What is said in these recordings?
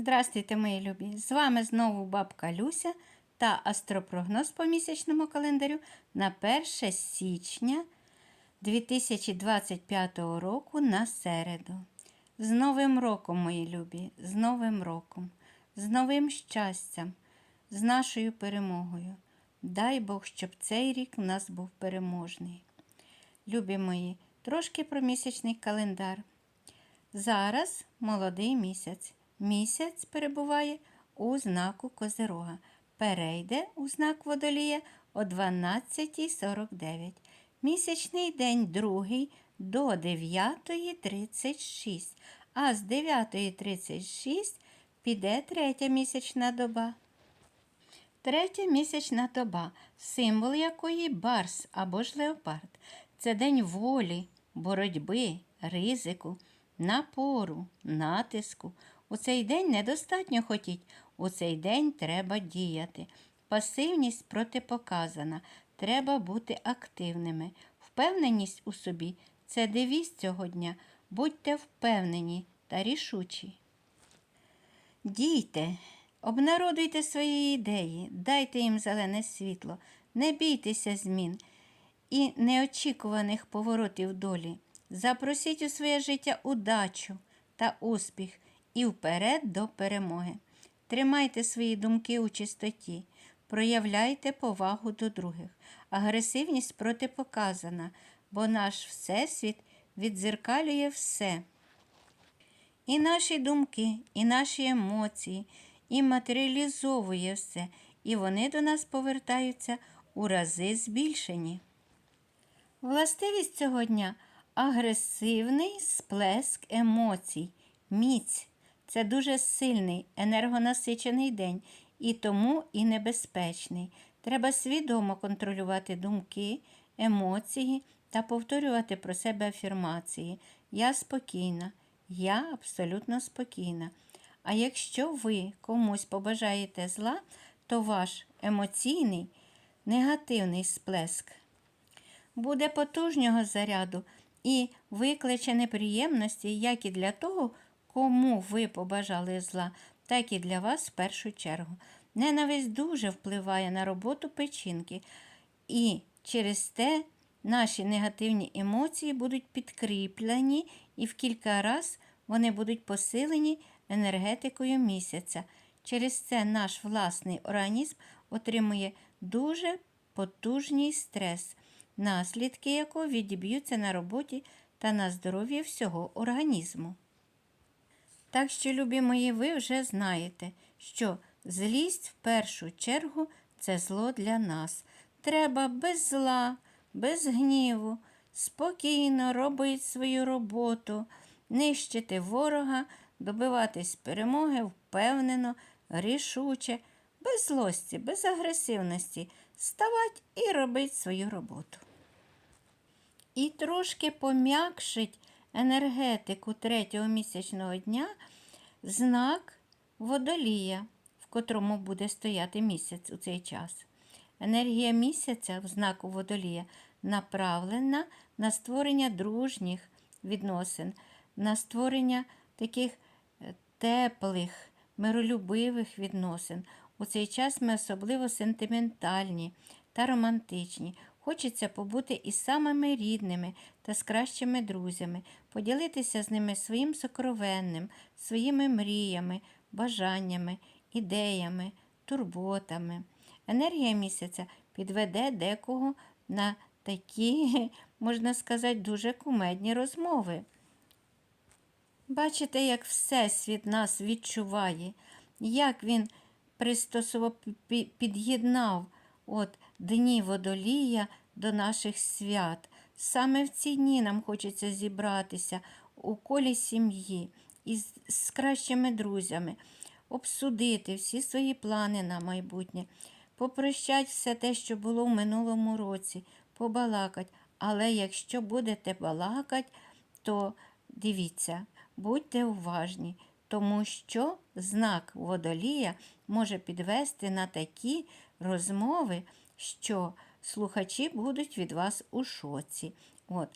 Здравствуйте, мої любі! З вами знову бабка Люся та астропрогноз по місячному календарю на 1 січня 2025 року на середу. З Новим роком, мої любі, з Новим роком, з новим щастям, з нашою перемогою. Дай Бог, щоб цей рік у нас був переможний. Любі мої, трошки про місячний календар. Зараз молодий місяць. Місяць перебуває у знаку Козирога. Перейде у знак водолія о 12.49. Місячний день другий до 9.36, а з 9.36 піде третя місячна доба. Третя місячна доба, символ якої барс або ж леопард. Це день волі, боротьби, ризику, напору, натиску. У цей день недостатньо хотіть, у цей день треба діяти. Пасивність протипоказана, треба бути активними. Впевненість у собі це девіз цього дня. Будьте впевнені та рішучі. Дійте, обнародуйте свої ідеї, дайте їм зелене світло, не бійтеся змін і неочікуваних поворотів долі. Запросіть у своє життя удачу та успіх і вперед до перемоги. Тримайте свої думки у чистоті, проявляйте повагу до других. Агресивність протипоказана, бо наш Всесвіт відзеркалює все. І наші думки, і наші емоції, і матеріалізовує все, і вони до нас повертаються у рази збільшені. Властивість цього дня агресивний сплеск емоцій, міць. Це дуже сильний, енергонасичений день і тому і небезпечний. Треба свідомо контролювати думки, емоції та повторювати про себе афірмації. Я спокійна, я абсолютно спокійна. А якщо ви комусь побажаєте зла, то ваш емоційний негативний сплеск буде потужнього заряду і викличе неприємності як і для того, кому ви побажали зла, так і для вас в першу чергу. Ненависть дуже впливає на роботу печінки, і через те наші негативні емоції будуть підкріплені і в кілька разів вони будуть посилені енергетикою місяця. Через це наш власний організм отримує дуже потужний стрес, наслідки якого відіб'ються на роботі та на здоров'ї всього організму. Так що, любі мої, ви вже знаєте, що злість в першу чергу це зло для нас. Треба без зла, без гніву, спокійно робити свою роботу, нищити ворога, добиватись перемоги впевнено, рішуче, без злості, без агресивності, ставати і робити свою роботу. І трошки пом'якшить енергетику третього місячного дня знак водолія, в котрому буде стояти місяць у цей час. Енергія місяця в знаку водолія направлена на створення дружніх відносин, на створення таких е, теплих, миролюбивих відносин. У цей час ми особливо сентиментальні та романтичні. Хочеться побути із самими рідними та з кращими друзями, поділитися з ними своїм сокровенним, своїми мріями, бажаннями, ідеями, турботами. Енергія місяця підведе декого на такі, можна сказати, дуже кумедні розмови. Бачите, як Всесвіт нас відчуває, як він пристосував, під'єднав от дні водолія до наших свят. Саме в ці дні нам хочеться зібратися у колі сім'ї із з кращими друзями, обсудити всі свої плани на майбутнє, попрощати все те, що було в минулому році, побалакати. Але якщо будете балакати, то дивіться, будьте уважні, тому що знак водолія може підвести на такі розмови, що слухачі будуть від вас у шоці. От.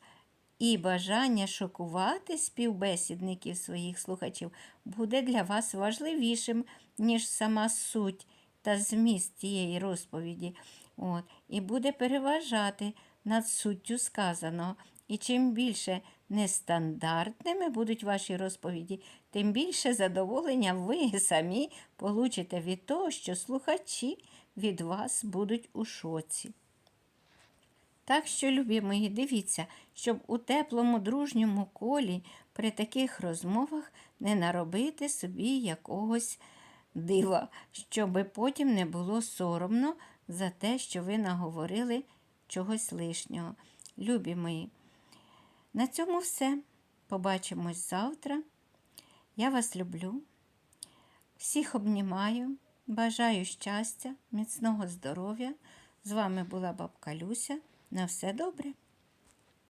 і бажання шокувати співбесідників своїх слухачів буде для вас важливішим, ніж сама суть та зміст тієї розповіді. От, і буде переважати над суттю сказаного. І чим більше нестандартними будуть ваші розповіді, тим більше задоволення ви самі получите від того, що слухачі від вас будуть у шоці. Так що, любі мої, дивіться, щоб у теплому дружньому колі при таких розмовах не наробити собі якогось дива, щоби потім не було соромно за те, що ви наговорили чогось лишнього. Любі мої, на цьому все. Побачимось завтра. Я вас люблю. Всіх обнімаю, бажаю щастя, міцного здоров'я. З вами була бабка Люся. На все добре.